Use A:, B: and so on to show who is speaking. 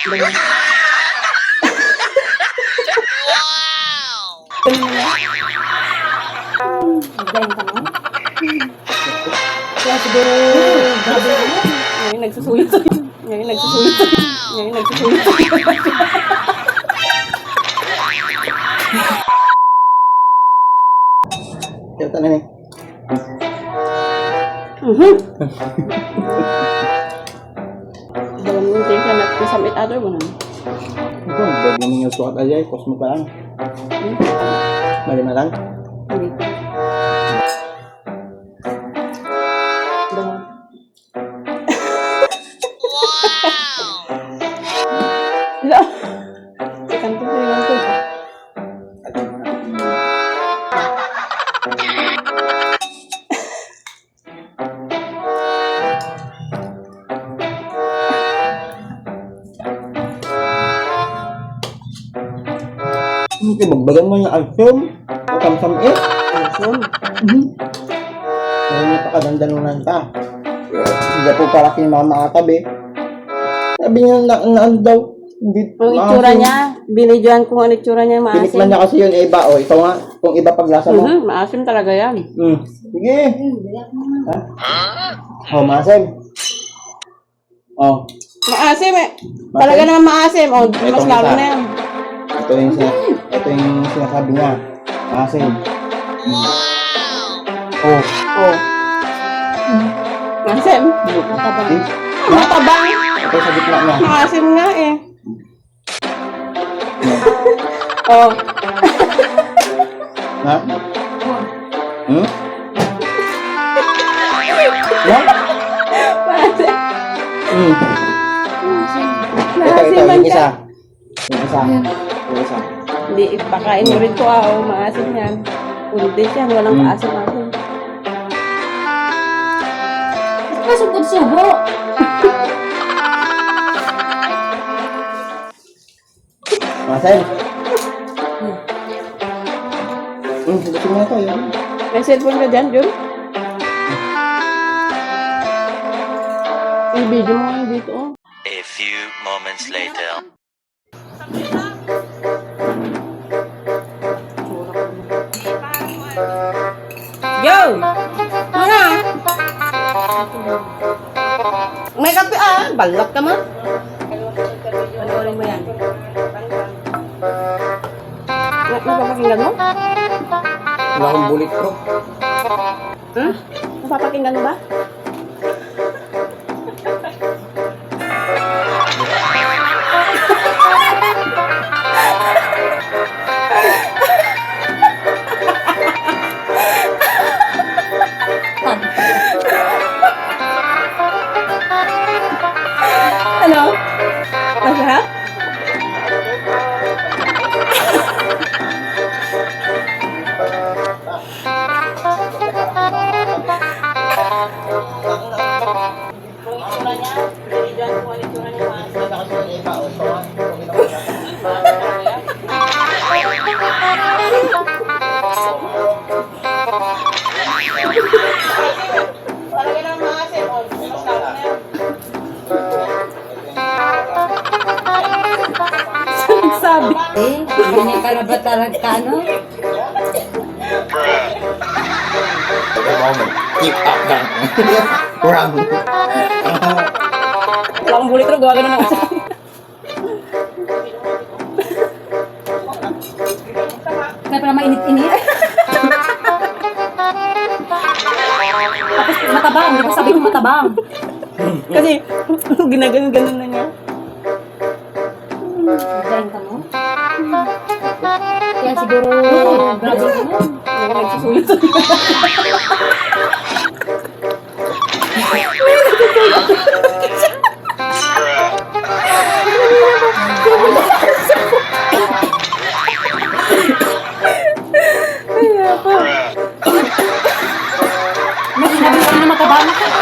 A: Magaling ka mo? Kaya siguro, grabe ka mo. Ngayon nagsusulit sa'yo. Ngayon nagsusulit sa'yo. Ngayon nagsusulit sa'yo.
B: Kaya na eh.
A: Mhm. At kasamit other mo na.
B: Ito, bago mo yung sukat aja, pos mo pa lang.
A: Hmm? Hindi,
B: magbagan mo yung alsum. O kamsam eh.
A: Awesome.
B: Mhm. Ngayon niya pa kadandalunan ka. Hindi po para kay mama katabi. Sabi niya na, na ano daw. Hindi,
A: Ang itsura niya, binidyoan ko ang itsura niya,
B: Tinikman
A: maasim.
B: niya kasi yun, iba. O, ito nga. Kung iba paglasa mo.
A: Mhm, maasim talaga yan.
B: Hmm. Sige. Ha? Oh, masim. Oh,
A: Maasim eh. Talaga naman maasim. O, mas lalo na yan.
B: ito yung, sina- ito yung sinasabi niya. Masim. Oh.
A: O. Maasim. Matabang.
B: Hmm?
A: Matabang.
B: Ito sa gitna niya.
A: Maasim nga eh. Oh.
B: Ha? Hmm? Yan?
A: Maasim.
B: Hmm. Ito, ito,
A: Maasiman
B: yung isa. Yung isa. Yung isa.
A: Hindi, ipakain mo rin ko ah. Oh, maasim yan. Pundis yan. Walang
B: Hmm.
A: maasim-maasim.
C: Masugod-sugo.
B: Masim. Hmm, subukin mo ito. Yan.
A: May cellphone ka dyan, Jun? I-video mo nga dito, oh.
D: A few moments later.
A: Yo! Mga! May kape ah! Balak ka mo. Panoorin mo yan. Na, napapakinggan mo?
B: Wala akong bulletproof.
A: Hmm? Napapakinggan mo ba? Kung itsura niya, binigyan ko ang itsura niya maasim. Talaga naman maasim. O, mas lalo na yan. Sabi.
C: Eh, hindi ka na ba talaga ano?
B: Keep up down. Wrong.
A: Wala akong bulit ro, gawa ng asa.
C: Kaya pala mainit-init. Tapos matabang, di ba sabi ko matabang?
A: Kasi, ginaganon-ganon na niya.
C: Magaling ka mo? lang siguro. Grabe mo.
A: Hindi nagsusulit. Ay, ako. Mas sinabi ko na mataba na ka.